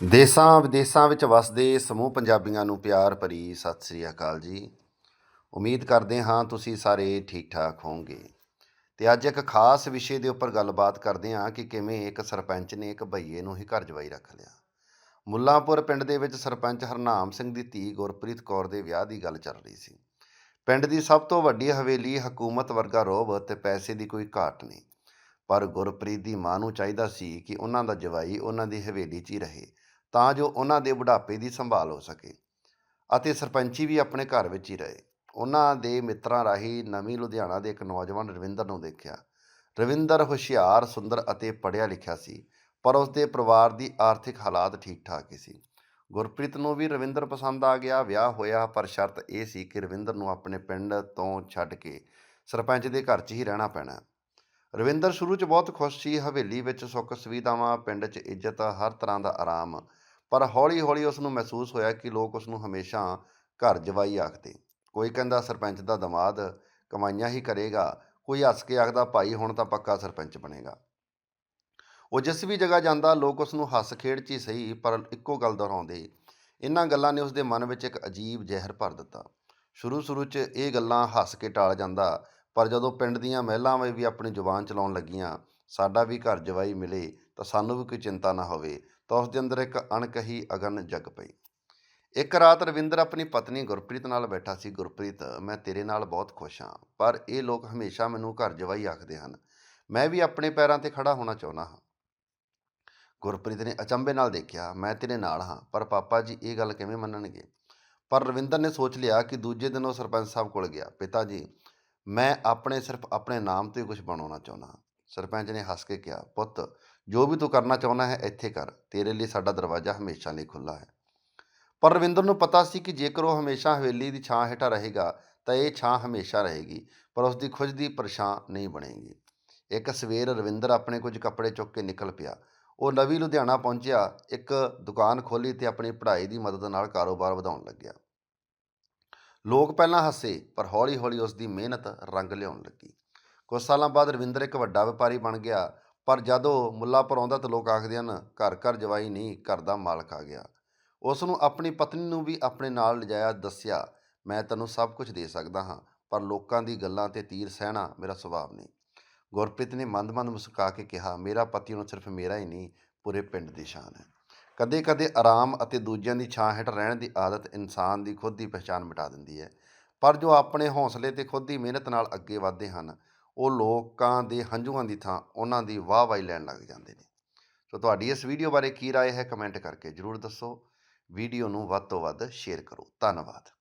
ਦੇਸਾਂ ਵਿਦੇਸਾਂ ਵਿੱਚ ਵਸਦੇ ਸਮੂਹ ਪੰਜਾਬੀਆਂ ਨੂੰ ਪਿਆਰ ਭਰੀ ਸਤਿ ਸ੍ਰੀ ਅਕਾਲ ਜੀ। ਉਮੀਦ ਕਰਦੇ ਹਾਂ ਤੁਸੀਂ ਸਾਰੇ ਠੀਕ ਠਾਕ ਹੋਵੋਗੇ। ਤੇ ਅੱਜ ਇੱਕ ਖਾਸ ਵਿਸ਼ੇ ਦੇ ਉੱਪਰ ਗੱਲਬਾਤ ਕਰਦੇ ਹਾਂ ਕਿ ਕਿਵੇਂ ਇੱਕ ਸਰਪੰਚ ਨੇ ਇੱਕ ਭਈਏ ਨੂੰ ਹੀ ਘਰ ਜਵਾਈ ਰੱਖ ਲਿਆ। ਮੁੱਲਾਂਪੁਰ ਪਿੰਡ ਦੇ ਵਿੱਚ ਸਰਪੰਚ ਹਰਨਾਮ ਸਿੰਘ ਦੀ ਧੀ ਗੁਰਪ੍ਰੀਤ ਕੌਰ ਦੇ ਵਿਆਹ ਦੀ ਗੱਲ ਚੱਲ ਰਹੀ ਸੀ। ਪਿੰਡ ਦੀ ਸਭ ਤੋਂ ਵੱਡੀ ਹਵੇਲੀ ਹਕੂਮਤ ਵਰਗਾ ਰੋਬ ਤੇ ਪੈਸੇ ਦੀ ਕੋਈ ਘਾਟ ਨਹੀਂ। ਪਰ ਗੁਰਪ੍ਰੀਤ ਦੀ ਮਾਂ ਨੂੰ ਚਾਹੀਦਾ ਸੀ ਕਿ ਉਹਨਾਂ ਦਾ ਜਵਾਈ ਉਹਨਾਂ ਦੀ ਹਵੇਲੀ 'ਚ ਹੀ ਰਹੇ। ਤਾਂ ਜੋ ਉਹਨਾਂ ਦੇ ਬੁਢਾਪੇ ਦੀ ਸੰਭਾਲ ਹੋ ਸਕੇ ਅਤੇ ਸਰਪੰਚੀ ਵੀ ਆਪਣੇ ਘਰ ਵਿੱਚ ਹੀ ਰਹੇ। ਉਹਨਾਂ ਦੇ ਮਿੱਤਰਾਂ ਰਾਹੀਂ ਨਵੀਂ ਲੁਧਿਆਣਾ ਦੇ ਇੱਕ ਨੌਜਵਾਨ ਰਵਿੰਦਰ ਨੂੰ ਦੇਖਿਆ। ਰਵਿੰਦਰ ਹੁਸ਼ਿਆਰ, ਸੁੰਦਰ ਅਤੇ ਪੜ੍ਹਿਆ ਲਿਖਿਆ ਸੀ, ਪਰ ਉਸ ਦੇ ਪਰਿਵਾਰ ਦੀ ਆਰਥਿਕ ਹਾਲਾਤ ਠੀਕ ਠਾਕ ਹੀ ਸੀ। ਗੁਰਪ੍ਰੀਤ ਨੂੰ ਵੀ ਰਵਿੰਦਰ ਪਸੰਦ ਆ ਗਿਆ। ਵਿਆਹ ਹੋਇਆ, ਪਰ ਸ਼ਰਤ ਇਹ ਸੀ ਕਿ ਰਵਿੰਦਰ ਨੂੰ ਆਪਣੇ ਪਿੰਡ ਤੋਂ ਛੱਡ ਕੇ ਸਰਪੰਚ ਦੇ ਘਰ 'ਚ ਹੀ ਰਹਿਣਾ ਪੈਣਾ। ਰਵਿੰਦਰ ਸ਼ੁਰੂ 'ਚ ਬਹੁਤ ਖੁਸ਼ ਸੀ। ਹਵੇਲੀ ਵਿੱਚ ਸੁੱਖ ਸੁਵਿਧਾਵਾਂ ਪਿੰਡ 'ਚ ਇੱਜ਼ਤ, ਹਰ ਤਰ੍ਹਾਂ ਦਾ ਆਰਾਮ ਪਰ ਹੌਲੀ-ਹੌਲੀ ਉਸ ਨੂੰ ਮਹਿਸੂਸ ਹੋਇਆ ਕਿ ਲੋਕ ਉਸ ਨੂੰ ਹਮੇਸ਼ਾ ਘਰ ਜਵਾਈ ਆਖਦੇ ਕੋਈ ਕਹਿੰਦਾ, ਸਰਪੰਚ ਦਾ ਦਮਾਦ ਕਮਾਈਆਂ ਹੀ ਕਰੇਗਾ, ਕੋਈ ਹੱਸ ਕੇ ਆਖਦਾ, ਭਾਈ, ਹੁਣ ਤਾਂ ਪੱਕਾ ਸਰਪੰਚ ਬਣੇਗਾ। ਉਹ ਜਿਸ ਵੀ ਜਗ੍ਹਾ ਜਾਂਦਾ, ਲੋਕ ਉਸ ਨੂੰ ਹੱਸ ਖੇਡ 'ਚ ਹੀ ਸਹੀ, ਪਰ ਇੱਕੋ ਗੱਲ ਦੁਹਰਾਉਂਦੇ ਇਹਨਾਂ ਗੱਲਾਂ ਨੇ ਉਸ ਦੇ ਮਨ ਵਿੱਚ ਇੱਕ ਅਜੀਬ ਜ਼ਹਿਰ ਭਰ ਦਿੱਤਾ। ਸ਼ੁਰੂ-ਸ਼ੁਰੂ 'ਚ ਇਹ ਗੱਲਾਂ ਹੱਸ ਕੇ ਟਾਲ ਜਾਂਦਾ, ਪਰ ਜਦੋਂ ਪਿੰਡ ਦੀਆਂ ਮਹਿਲਾਵਾਂ ਵੀ ਆਪਣੀ ਜ਼ੁਬਾਨ ਚਲਾਉਣ ਲੱਗੀਆਂ, ਸਾਡਾ ਵੀ ਘਰ ਜਵਾਈ ਮਿਲੇ, ਤਾਂ ਸਾਨੂੰ ਵੀ ਕੋਈ ਚਿੰਤਾ ਨਾ ਹੋਵੇ ਤਾਂ ਉਸ ਦੇ ਅੰਦਰ ਇੱਕ ਅਣਕਹੀ ਅਗਨ ਜਗ ਪਈ। ਇੱਕ ਰਾਤ ਰਵਿੰਦਰ ਆਪਣੀ ਪਤਨੀ ਗੁਰਪ੍ਰੀਤ ਨਾਲ ਬੈਠਾ ਸੀ। ਗੁਰਪ੍ਰੀਤ, ਮੈਂ ਤੇਰੇ ਨਾਲ ਬਹੁਤ ਖੁਸ਼ ਹਾਂ, ਪਰ ਇਹ ਲੋਕ ਹਮੇਸ਼ਾ ਮੈਨੂੰ ਘਰ ਜਵਾਈ ਆਖਦੇ ਹਨ। ਮੈਂ ਵੀ ਆਪਣੇ ਪੈਰਾਂ ਤੇ ਖੜਾ ਹੋਣਾ ਚਾਹੁੰਦਾ ਹਾਂ। ਗੁਰਪ੍ਰੀਤ ਨੇ ਅਚੰਭੇ ਨਾਲ ਦੇਖਿਆ, ਮੈਂ ਤੇਰੇ ਨਾਲ ਹਾਂ, ਪਰ ਪਾਪਾ ਜੀ ਇਹ ਗੱਲ ਕਿਵੇਂ ਮੰਨਣਗੇ? ਪਰ ਰਵਿੰਦਰ ਨੇ ਸੋਚ ਲਿਆ ਕਿ ਦੂਜੇ ਦਿਨ ਉਹ ਸਰਪੰਚ ਸਾਹਿਬ ਕੋਲ ਗਿਆ। ਪਿਤਾ ਜੀ, ਮੈਂ ਆਪਣੇ ਸਿਰਫ ਆਪਣੇ ਨਾਮ ਤੇ ਕੁਝ ਬਣਾਉਣਾ ਚਾਹੁੰਦਾ ਹਾਂ। ਸਰਪੰਚ ਨੇ ਹੱਸ ਕੇ ਕਿਹਾ, ਪੁੱਤ, ਜੋ ਵੀ ਤੂੰ ਕਰਨਾ ਚਾਹੁੰਦਾ ਹੈ, ਇੱਥੇ ਕਰ। ਤੇਰੇ ਲਈ ਸਾਡਾ ਦਰਵਾਜ਼ਾ ਹਮੇਸ਼ਾ ਲਈ ਖੁੱਲਾ ਹੈ। ਪਰ ਰਵਿੰਦਰ ਨੂੰ ਪਤਾ ਸੀ ਕਿ ਜੇਕਰ ਉਹ ਹਮੇਸ਼ਾ ਹਵੇਲੀ ਦੀ ਛਾਂ ਹੇਠਾਂ ਰਹੇਗਾ, ਤਾਂ ਇਹ ਛਾਂ ਹਮੇਸ਼ਾ ਰਹੇਗੀ, ਪਰ ਉਸ ਦੀ ਖੁਦ ਦੀ ਪਰਛਾਂ ਨਹੀਂ ਬਣੇਗੀ। ਇੱਕ ਸਵੇਰ ਰਵਿੰਦਰ ਆਪਣੇ ਕੁਝ ਕੱਪੜੇ ਚੁੱਕ ਕੇ ਨਿਕਲ ਪਿਆ। ਉਹ ਨਵੀਂ ਲੁਧਿਆਣਾ ਪਹੁੰਚਿਆ, ਇੱਕ ਦੁਕਾਨ ਖੋਲੀ ਤੇ ਆਪਣੀ ਪੜ੍ਹਾਈ ਦੀ ਮਦਦ ਨਾਲ ਕਾਰੋਬਾਰ ਵਧਾਉਣ ਲੱਗਿਆ। ਲੋਕ ਪਹਿਲਾਂ ਹੱਸੇ, ਪਰ ਹੌਲੀ-ਹੌਲੀ ਉਸ ਦੀ ਮਿਹਨਤ ਰੰਗ ਲਿਆਉਣ ਲੱਗੀ। ਕੁਝ ਸਾਲਾਂ ਬਾਅਦ ਰਵਿੰਦਰ ਇੱਕ ਵੱਡਾ ਵਪਾਰੀ ਬਣ ਗਿਆ, ਪਰ ਜਦੋਂ ਮੁੱਲਾਪੁਰ ਆਉਂਦਾ ਤਾਂ ਲੋਕ ਆਖਦੇ ਹਨ, ਘਰ ਘਰ ਜਵਾਈ ਨਹੀਂ, ਘਰ ਦਾ ਮਾਲਕ ਆ ਗਿਆ। ਉਸ ਨੂੰ ਆਪਣੀ ਪਤਨੀ ਨੂੰ ਵੀ ਆਪਣੇ ਨਾਲ ਲਿਜਾਇਆ, ਦੱਸਿਆ, ਮੈਂ ਤੈਨੂੰ ਸਭ ਕੁਝ ਦੇ ਸਕਦਾ ਹਾਂ, ਪਰ ਲੋਕਾਂ ਦੀ ਗੱਲਾਂ ਤੇ ਤੀਰ ਸਹਿਣਾ ਮੇਰਾ ਸੁਭਾਅ ਨਹੀਂ। ਗੁਰਪ੍ਰੀਤ ਨੇ ਮੰਦ-ਮੰਦ ਮੁਸਕਾ ਕੇ ਕਿਹਾ, ਮੇਰਾ ਪਤੀ ਹੁਣ ਸਿਰਫ ਮੇਰਾ ਹੀ ਨਹੀਂ, ਪੂਰੇ ਪਿੰਡ ਦੀ ਸ਼ਾਨ ਹੈ। ਕਦੇ-ਕਦੇ ਆਰਾਮ ਅਤੇ ਦੂਜਿਆਂ ਦੀ ਛਾਂ ਹੇਠ ਰਹਿਣ ਦੀ ਆਦਤ ਇਨਸਾਨ ਦੀ ਖੁਦ ਦੀ ਪਛਾਣ ਮਿਟਾ ਦਿੰਦੀ ਹੈ, ਪਰ ਜੋ ਆਪਣੇ ਹੌਸਲੇ ਤੇ ਖੁਦ ਦੀ ਮਿਹਨਤ ਨਾਲ ਅੱਗੇ ਵਧਦੇ ਹਨ ਉਹ ਲੋਕਾਂ ਦੇ ਹੰਝੂਆਂ ਦੀ ਥਾਂ ਉਹਨਾਂ ਦੀ ਵਾਹ-ਵਾਹੀ ਲੈਣ ਲੱਗ ਜਾਂਦੇ ਨੇ ਸੋ ਤੁਹਾਡੀ ਇਸ ਵੀਡੀਓ ਬਾਰੇ ਕੀ رائے ਹੈ ਕਮੈਂਟ ਕਰਕੇ ਜਰੂਰ ਦੱਸੋ ਵੀਡੀਓ ਨੂੰ ਵੱਧ ਤੋਂ ਵੱਧ ਸ਼ੇਅਰ ਕਰੋ ਧੰਨਵਾਦ